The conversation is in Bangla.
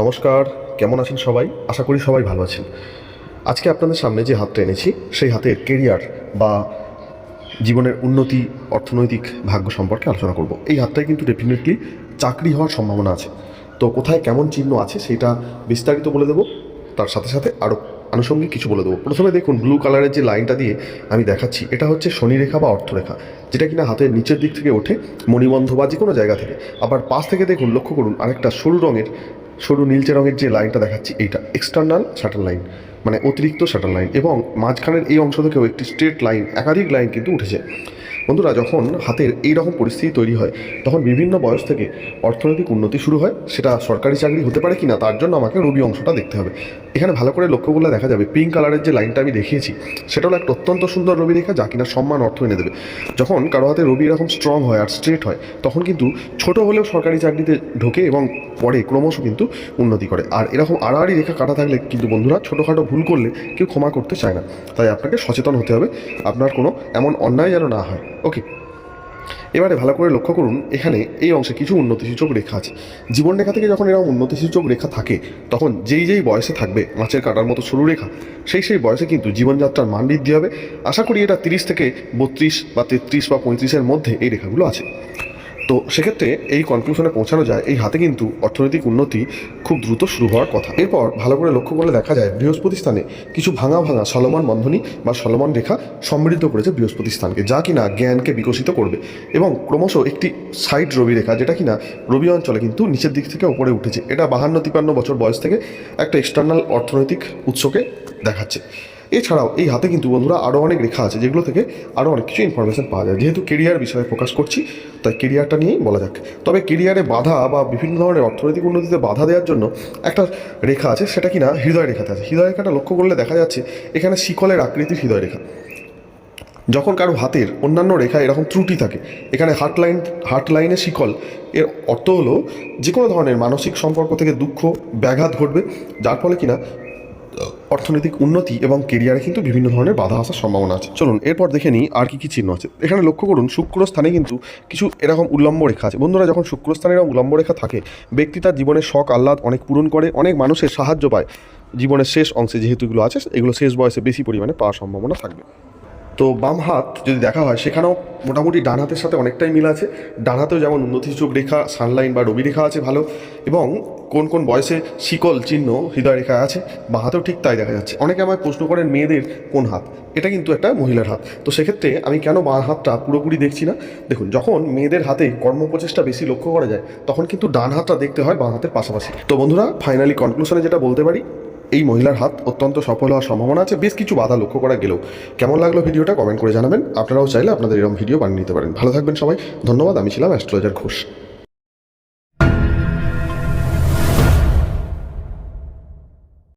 নমস্কার, কেমন আছেন সবাই? আশা করি সবাই ভালো আছেন। আজকে আপনাদের সামনে যে হাতটা এনেছি, সেই হাতের কেরিয়ার বা জীবনের উন্নতি, অর্থনৈতিক ভাগ্য সম্পর্কে আলোচনা করব। এই হাতটায় কিন্তু ডেফিনেটলি চাকরি হওয়ার সম্ভাবনা আছে। তো কোথায় কেমন চিহ্ন আছে সেটা বিস্তারিত বলে দেবো। তার সাথে সাথে আরও আনুষঙ্গিক কিছু বলে দেবো। প্রথমে দেখুন ব্লু কালারের যে লাইনটা দিয়ে আমি দেখাচ্ছি, এটা হচ্ছে শনিরেখা বা অর্থরেখা, যেটা কিনা হাতের নিচের দিক থেকে ওঠে মণিবন্ধ বা যে কোনো জায়গা থেকে। আবার পাশ থেকে দেখুন, লক্ষ্য করুন, আরেকটা সরু রঙের সরু নীলচে রঙের যে লাইনটা দেখাচ্ছি, এইটা এক্সটার্নাল শাটার লাইন মানে অতিরিক্ত শাটার লাইন এবং মাঝখানের এই অংশ থেকেও একটি স্ট্রেট লাইন একাধিক লাইন কিন্তু উঠেছে। বন্ধুরা, যখন হাতের এই রকম পরিস্থিতি তৈরি হয়, তখন বিভিন্ন বয়স থেকে অর্থনৈতিক উন্নতি শুরু হয়। সেটা সরকারি চাকরি হতে পারে কিনা, তার জন্য আমাকে রবি অংশটা দেখতে হবে। এখানে ভালো করে লক্ষ্য করলে দেখা যাবে পিঙ্ক কালারের যে লাইনটা আমি দেখিয়েছি সেটা হলো একটা অত্যন্ত সুন্দর রবি রেখা, যা কিনা সম্মান অর্থ এনে দেবে। যখন কারও হাতে রবি এরকম স্ট্রং হয় আর স্ট্রেট হয়, তখন কিন্তু ছোট হলেও সরকারি চাকরিতে ঢোকে এবং পরে ক্রমশ কিন্তু উন্নতি করে। আর এরকম আড়াআড়ি রেখা কাটা থাকলে কিন্তু বন্ধুরা, ছোটোখাটো ভুল করলে কেউ ক্ষমা করতে চায় না। তাই আপনাকে সচেতন হতে হবে। আপনার কোনো এমন অন্যায় যেন না হয়। ওকে এবারে ভালো করে লক্ষ্য করুন, এখানে এই অংশে কিছু উন্নতিসূচক রেখা আছে। জীবন রেখা থেকে যখন এরকম উন্নতিসূচক রেখা থাকে, তখন যেই যেই বয়সে থাকবে মাছের কাটার মতো সরু রেখা, সেই সেই বয়সে কিন্তু জীবনযাত্রার মান বৃদ্ধি হবে। আশা করি এটা তিরিশ থেকে বত্রিশ বা তেত্রিশ বা পঁয়ত্রিশের মধ্যে এই রেখাগুলো আছে। তো সেক্ষেত্রে এই কনক্লুশনে পৌঁছানো যায়, এই হাতে কিন্তু অর্থনৈতিক উন্নতি খুব দ্রুত শুরু হওয়ার কথা। এরপর ভালো করে লক্ষ্য করলে দেখা যায় বৃহস্পতি স্থানে কিছু ভাঙা ভাঙা সলমান বন্ধনী বা সলমন রেখা সমৃদ্ধ করেছে বৃহস্পতি স্থানকে যা কিনা জ্ঞানকে বিকশিত করবে এবং ক্রমশ একটি সাইড রবি রেখা, যেটা কিনা রবি অঞ্চলে কিন্তু নিচের দিক থেকে উপরে উঠেছে। এটা বাহান্ন তিপান্ন বছর বয়স থেকে একটা এক্সটার্নাল অর্থনৈতিক উৎসকে দেখাচ্ছে। এছাড়াও এই হাতে কিন্তু বন্ধুরা আরও অনেক রেখা আছে যেগুলো থেকে আরও অনেক কিছু ইনফরমেশান পাওয়া যায়। যেহেতু কেরিয়ার বিষয়ে ফোকাস করছি, তাই কেরিয়ারটা নিয়েই বলা যাক। তবে কেরিয়ারে বাধা বা বিভিন্ন ধরনের অর্থনৈতিক উন্নতিতে বাধা দেওয়ার জন্য একটা রেখা আছে, সেটা কি না? হৃদয় রেখাতে আছে। হৃদয় রেখাটা লক্ষ্য করলে দেখা যাচ্ছে এখানে শিকলের আকৃতির হৃদয় রেখা। যখন কারও হাতের অন্যান্য রেখা এরকম ত্রুটি থাকে, এখানে হার্ট লাইন হার্ট লাইনে শিকল, এর অর্থ হলো যে কোনো ধরনের মানসিক সম্পর্ক থেকে দুঃখ, ব্যাঘাত ঘটবে, যার ফলে কিনা অর্থনৈতিক উন্নতি এবং কেরিয়ারে কিন্তু বিভিন্ন ধরনের বাধা আসার সম্ভাবনা আছে। চলুন, এরপর দেখে নিই আর কি কি চিহ্ন আছে। এখানে লক্ষ্য করুন, শুক্র স্থানে কিন্তু কিছু এরকম উল্লম্ব রেখা আছে। বন্ধুরা, যখন শুক্র স্থানে এরকম উল্লম্ব রেখা থাকে, ব্যক্তি তার জীবনের শখ, আহ্লাদ অনেক পূরণ করে, অনেক মানুষের সাহায্য পায়। জীবনের শেষ অংশে যেহেতু এগুলো আছে, এগুলো শেষ বয়সে বেশি পরিমাণে পাওয়ার সম্ভাবনা থাকবে। তো বাম হাত যদি দেখা হয়, সেখানেও মোটামুটি ডান হাতের সাথে অনেকটাই মিল আছে। ডান হাতেও যেমন উন্নতিসূচক রেখা, সানলাইন বা রবি রেখা আছে ভালো এবং কোন কোন বয়সে শিকল চিহ্ন হৃদয় রেখা আছে, বা হাতেও ঠিক তাই দেখা যাচ্ছে। অনেকে আমায় প্রশ্ন করেন, মেয়েদের কোন হাত? এটা কিন্তু একটা মহিলার হাত। তো সেক্ষেত্রে আমি কেন বাঁ হাতটা পুরোপুরি দেখছি না? দেখুন, যখন মেয়েদের হাতে কর্মপ্রচেষ্টা বেশি লক্ষ্য করা যায়, তখন কিন্তু ডান হাতটা দেখতে হয় বাঁ হাতের পাশাপাশি। তো বন্ধুরা ফাইনালি কনক্লুশনে যেটা বলতে পারি এই মহিলার হাত অত্যন্ত সফল হওয়ার সম্ভাবনা আছে। বেশ কিছু বাধা লক্ষ্য করা গেলেও। কেমন লাগল ভিডিওটা কমেন্ট করে জানাবেন। আপনারাও চাইলে আপনাদের এরকম ভিডিও বানিয়ে নিতে পারেন। ভালো থাকবেন সবাই। ধন্যবাদ। আমি ছিলাম অ্যাস্ট্রোলজার ঘোষ।